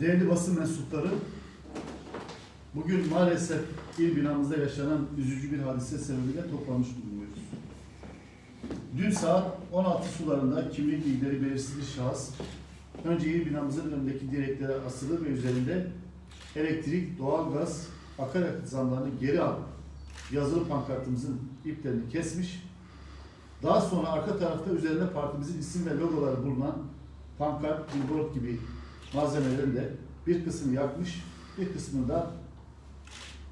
Değerli basın mensupları, bugün maalesef il binamızda yaşanan üzücü bir hadise sebebiyle toplanmış bulunuyoruz. Dün saat 16 sularında kimlik bilgileri belirsiz bir şahıs, önce il binamızın önündeki direklere asılı ve üzerinde elektrik, doğalgaz, akaryakıt zamlarını geri al yazılı pankartımızın iplerini kesmiş. Daha sonra arka tarafta üzerinde partimizin isim ve logoları bulunan pankart, billboard gibi malzemelerin de bir kısmını yakmış, bir kısmını da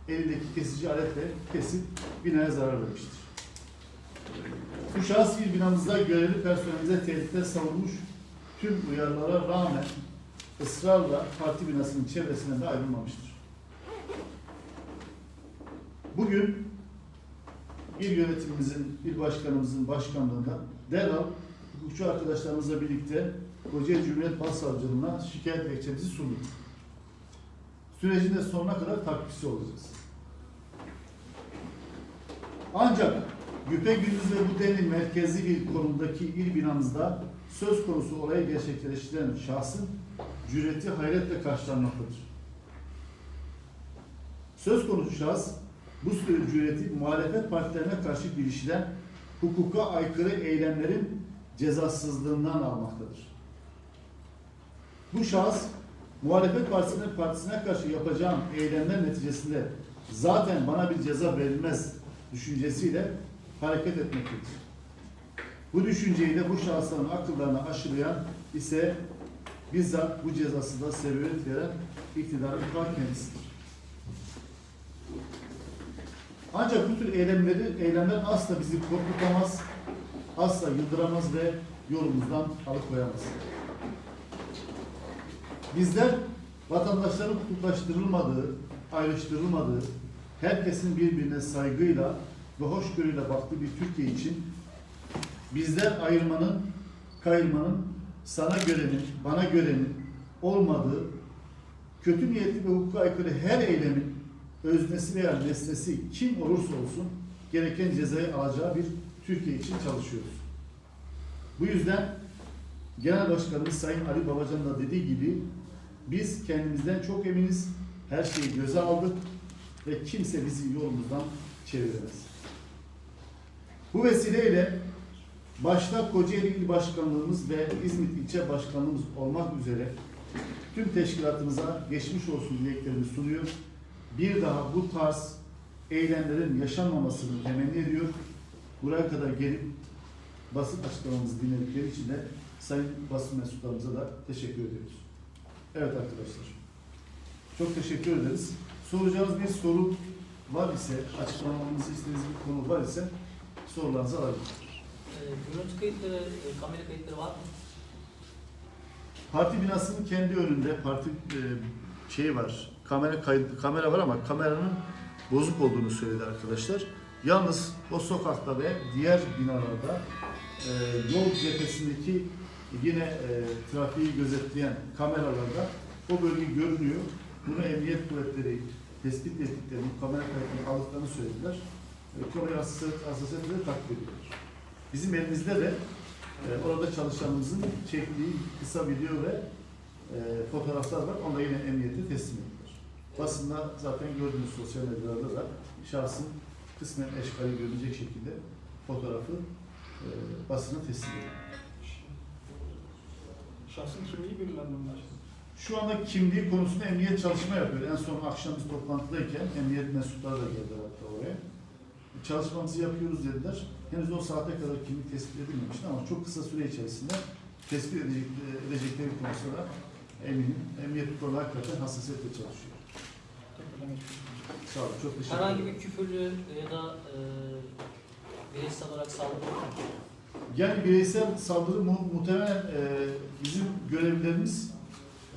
elindeki kesici aletle kesip binaya zarar vermiştir. Bu şahıs il binamızda görevli personelimize tehditler savurmuş, tüm uyarılara rağmen ısrarla parti binasının çevresinden de ayrılmamıştır. Bugün il yönetimimizin, il başkanımızın başkanlığında derhal hukukçu arkadaşlarımızla birlikte Kocaeli Cumhuriyet Başsavcılığına şikayet dilekçemizi sunduk. Sürecin de sonuna kadar takipçisi olacağız. Ancak güpe gündüz ve bu denli merkezi bir konumdaki il binamızda söz konusu olayı gerçekleştiren şahsın cüreti hayretle karşılanmaktadır. Söz konusu şahıs bu sürü cüreti muhalefet partilerine karşı girişilen hukuka aykırı eylemlerin cezasızlığından almaktadır. Bu şahıs muhalefet partisine, partisine karşı yapacağım eylemler neticesinde zaten bana bir ceza verilmez düşüncesiyle hareket etmektedir. Bu düşünceyi de bu şahısların akıllarına aşılayan ise bizzat bu cezasızlığa sebebiyet veren iktidarın ta kendisidir. Ancak bu tür eylemleri, eylemler asla bizi korkutamaz, asla yıldıramaz ve yolumuzdan alıkoyamaz. Bizler vatandaşların kutuplaştırılmadığı, ayrıştırılmadığı, herkesin birbirine saygıyla ve hoşgörüyle baktığı bir Türkiye için bizler ayırmanın, kayırmanın, sana görenin, bana görenin olmadığı, kötü niyetli ve hukuka aykırı her eylemin öznesi veya nesnesi kim olursa olsun gereken cezayı alacağı bir Türkiye için çalışıyoruz. Bu yüzden Genel Başkanımız Sayın Ali Babacan da dediği gibi biz kendimizden çok eminiz, her şeyi göze aldık ve kimse bizi yolumuzdan çeviremez. Bu vesileyle başta Kocaeli İl Başkanlığımız ve İzmit İlçe Başkanlığımız olmak üzere tüm teşkilatımıza geçmiş olsun dileklerimi sunuyor. Bir daha bu tarz eylemlerin yaşanmamasını temenni ediyor. Buraya kadar gelip basın açıklamamızı dinledikleri için de sayın basın mensuplarımıza da teşekkür ediyoruz. Evet arkadaşlar. Çok teşekkür ederiz. Soracağınız bir soru var ise, açıklamamızı istediğiniz bir konu var ise sorularınızı alabilirsiniz. Ee, Görüntü kayıtları, e, kamera kayıtları var mı? Parti binasının kendi önünde parti e, şeyi var. Kamera kayıt kamera var ama kameranın bozuk olduğunu söyledi arkadaşlar. Yalnız o sokakta ve diğer binalarda e, yol cephesindeki yine e, trafiği gözetleyen kameralarda o bölge görünüyor. Bunu emniyet kuvvetleri tespit ettiklerini, kamera kayıtlarını aldıklarını söylediler. E, konuyu hassasiyet- hassasiyetle takip ediyorlar. Bizim elimizde de e, orada çalışanımızın çektiği kısa video ve e, fotoğraflar var. Onu da yine emniyete teslim ettiler. Basında zaten gördüğünüz sosyal medyada da şahsın kısmen eşkali görünecek şekilde fotoğrafı e, basına teslim edildi. Şahsın kimliği belirlenmeye başladı. Şu anda kimliği konusunda emniyet çalışma yapıyor. En son akşam biz toplantıdayken emniyet mensupları da geldiler hatta oraya. Çalışmamızı yapıyoruz dediler. Henüz o saate kadar kimlik tespit edilmemişti ama çok kısa süre içerisinde tespit edecek, edecekleri konusunda eminim. Emniyet bu konuda hakikaten hassasiyetle çalışıyor. Olun, çok teşekkür Herhangi bir küfürlü ya da e, bireysel olarak saldırı? Yani bireysel saldırı mu muhtemelen e, bizim görevlilerimiz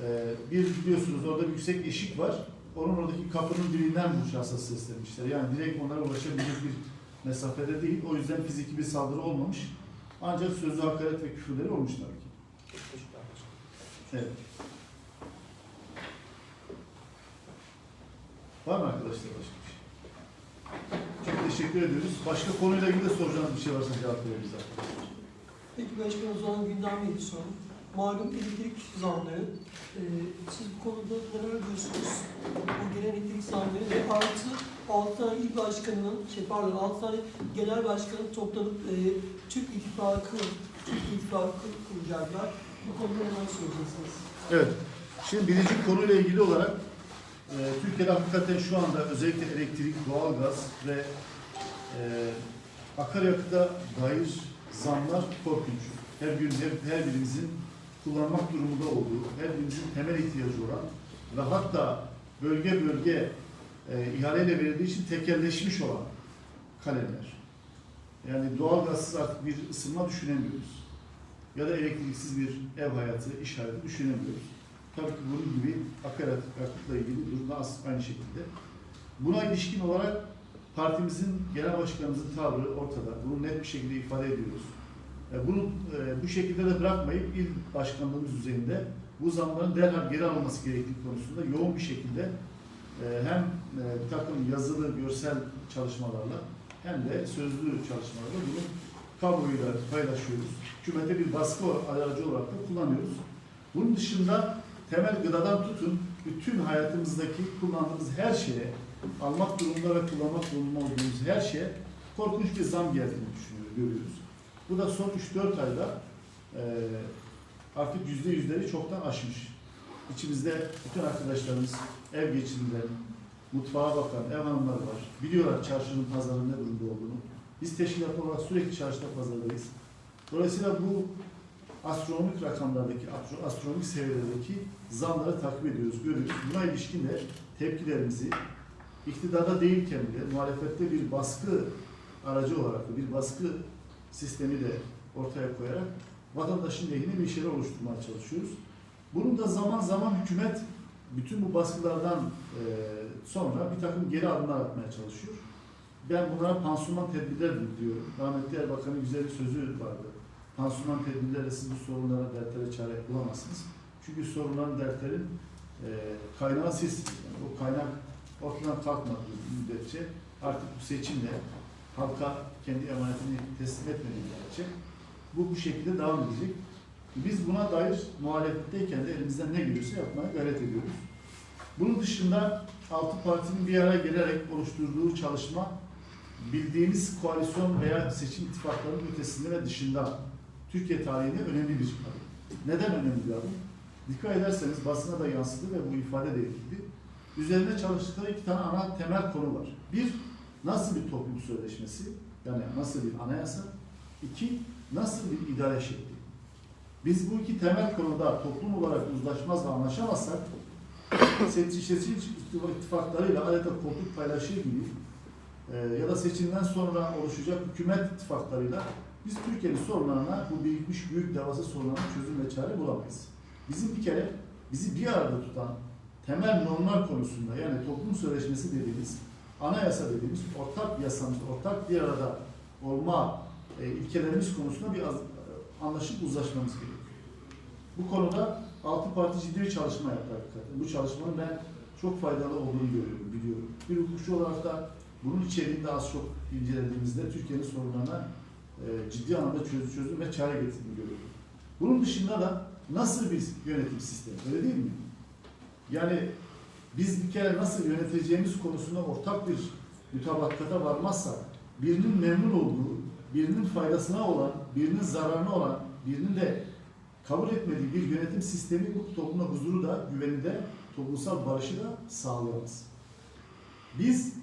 e, bir biliyorsunuz orada bir yüksek eşik var. Onun oradaki kapının dibinden bu şahsa seslenmişler. Yani direkt onlara ulaşabilecek bir mesafede değil. O yüzden fiziki bir saldırı olmamış. Ancak sözlü hakaret ve küfürleri olmuş tabii ki. Teşekkür ederim. Evet. Var mı arkadaşlar başka bir şey? Çok teşekkür ediyoruz. Başka konuyla ilgili de soracağınız bir şey varsa cevap veririz arkadaşlar. Peki başkanım o zaman gündem neydi sorun? malum elektrik zamları. Ee, siz bu konuda neler diyorsunuz? Bu gelen elektrik zamları ve artı 6 tane il başkanının, şey pardon 6 tane genel başkanın toplanıp e, Türk İttifakı, Türk İttifakı kuracaklar. Bu konuda neler söyleyeceksiniz? Evet. Şimdi birinci konuyla ilgili olarak e, Türkiye'de hakikaten şu anda özellikle elektrik, doğalgaz ve e, akaryakıta dair zamlar korkunç. Her gün her, her birimizin kullanmak durumunda olduğu, her birimizin temel ihtiyacı olan ve hatta bölge bölge e, ihaleyle verildiği için tekelleşmiş olan kalemler. Yani doğalgazsız artık bir ısınma düşünemiyoruz. Ya da elektriksiz bir ev hayatı, iş hayatı düşünemiyoruz. Tabii ki bunun gibi akaryakıtla ilgili durumda aynı şekilde. Buna ilişkin olarak partimizin genel başkanımızın tavrı ortada. Bunu net bir şekilde ifade ediyoruz. E, Bunu e, bu şekilde de bırakmayıp il başkanlığımız düzeyinde bu zamların derhal geri alınması gerektiği konusunda yoğun bir şekilde e, hem bir takım yazılı, görsel çalışmalarla hem de sözlü çalışmalarla bunu kamuoyuyla paylaşıyoruz. Hükümete bir baskı aracı olarak da kullanıyoruz. Bunun dışında temel gıdadan tutun bütün hayatımızdaki kullandığımız her şeye, almak durumunda ve kullanmak durumunda olduğumuz her şeye korkunç bir zam geldiğini düşünüyoruz, görüyoruz. Bu da son 3-4 ayda e, artık yüzde yüzleri çoktan aşmış. İçimizde bütün arkadaşlarımız ev geçindiren, mutfağa bakan ev hanımları var. Biliyorlar çarşının, pazarın ne durumda olduğunu. Biz teşkilat olarak sürekli çarşıda pazardayız. Dolayısıyla bu astronomik rakamlardaki, astro- astronomik seviyelerdeki zamları takip ediyoruz, görüyoruz. Buna ilişkin de tepkilerimizi iktidarda değilken bile muhalefette bir baskı aracı olarak bir baskı sistemi de ortaya koyarak vatandaşın lehine bir şeyler oluşturmaya çalışıyoruz. Bunun da zaman zaman hükümet bütün bu baskılardan e, sonra bir takım geri adımlar atmaya çalışıyor. Ben bunlara pansuman tedbirler diyorum. Rahmetli Erbakan'ın güzel bir sözü vardı. Pansuman tedbirlerle siz bu sorunlara, dertlere çare bulamazsınız. Çünkü sorunların, dertlerin e, kaynağı siz. Yani o kaynak ortadan kalkmadığı müddetçe artık bu seçimle halka kendi emanetini teslim etmediği müddetçe bu bu şekilde devam edecek. Biz buna dair muhalefetteyken de elimizden ne geliyorsa yapmaya gayret ediyoruz. Bunun dışında altı partinin bir araya gelerek oluşturduğu çalışma bildiğimiz koalisyon veya seçim ittifaklarının ötesinde ve dışında Türkiye tarihinde önemli bir adım. Neden önemli bir adım? Dikkat ederseniz basına da yansıdı ve bu ifade de edildi. Üzerine çalıştıkları iki tane ana temel konu var. Bir, nasıl bir toplum sözleşmesi, yani nasıl bir anayasa. İki, nasıl bir idare şekli. Biz bu iki temel konuda toplum olarak uzlaşmaz ve anlaşamazsak seçim ittifaklarıyla adeta koltuk paylaşır gibi e, ya da seçimden sonra oluşacak hükümet ittifaklarıyla biz Türkiye'nin sorunlarına bu birikmiş büyük devasa sorunlarına çözüm ve çare bulamayız. Bizim bir kere bizi bir arada tutan temel normlar konusunda yani toplum sözleşmesi dediğimiz anayasa dediğimiz ortak yasamız, ortak bir arada olma e, ilkelerimiz konusunda bir az, e, anlaşıp uzlaşmamız gerekiyor. Bu konuda altı parti ciddi bir çalışma yaptı hakikaten. Bu çalışmanın ben çok faydalı olduğunu görüyorum, biliyorum. Bir hukukçu olarak da bunun içeriğini de az çok incelediğimizde Türkiye'nin sorunlarına e, ciddi anlamda çözüm, çözüm ve çare getirdiğini görüyorum. Bunun dışında da nasıl bir yönetim sistemi, öyle değil mi? Yani biz bir kere nasıl yöneteceğimiz konusunda ortak bir mütabakata varmazsak, birinin memnun olduğu, birinin faydasına olan, birinin zararına olan, birinin de kabul etmediği bir yönetim sistemi bu toplumda huzuru da, güveni de, toplumsal barışı da sağlayamaz. Biz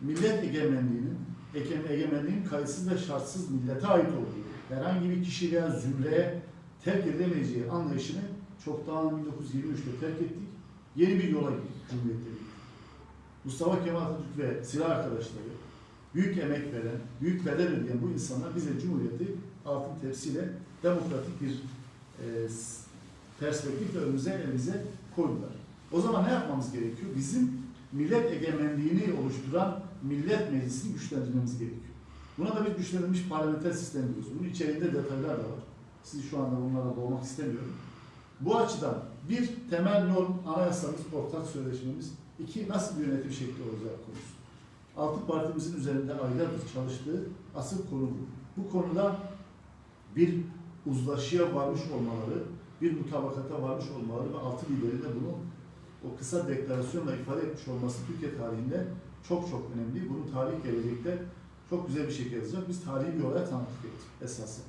millet egemenliğinin, ege- egemenliğin kayıtsız ve şartsız millete ait olduğu, herhangi bir kişi veya zümreye terk edilemeyeceği anlayışını çoktan 1923'te terk ettik. Yeni bir yola girdik Cumhuriyet'te. Mustafa Kemal Atatürk ve silah arkadaşları, büyük emek veren, büyük bedel ödeyen bu insanlar bize Cumhuriyet'i altın tepsiyle demokratik bir e, perspektifle önümüze, elimize koydular. O zaman ne yapmamız gerekiyor? Bizim millet egemenliğini oluşturan millet meclisini güçlendirmemiz gerekiyor. Buna da bir güçlendirilmiş parlamenter sistem diyoruz. Bunun içerisinde detaylar da var. Sizi şu anda bunlarla boğmak istemiyorum. Bu açıdan bir temel norm anayasamız, ortak sözleşmemiz. iki nasıl bir yönetim şekli olacak konusu. Altı partimizin üzerinde aylardır çalıştığı asıl konu bu. Bu konuda bir uzlaşıya varmış olmaları, bir mutabakata varmış olmaları ve altı lideri de bunu o kısa deklarasyonla ifade etmiş olması Türkiye tarihinde çok çok önemli. Bunu tarih gelecekte çok güzel bir şekilde yazacak. Biz tarihi bir olaya tanıklık ettik esası.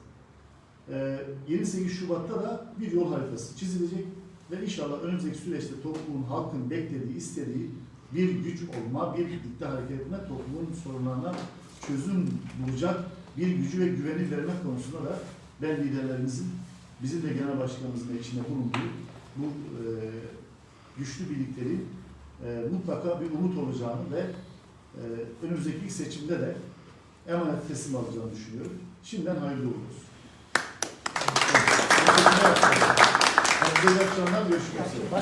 Ee, 28 Şubat'ta da bir yol haritası çizilecek ve inşallah önümüzdeki süreçte toplumun, halkın beklediği, istediği bir güç olma, bir birlikte hareket etme, toplumun sorunlarına çözüm bulacak bir gücü ve güveni verme konusunda da ben liderlerimizin, bizim de genel başkanımızın içinde bulunduğu bu e, güçlü birliklerin e, mutlaka bir umut olacağını ve e, önümüzdeki seçimde de emanet teslim alacağını düşünüyorum. Şimdiden hayırlı uğurlu olsun. İyi akşamlar. Görüşmek üzere.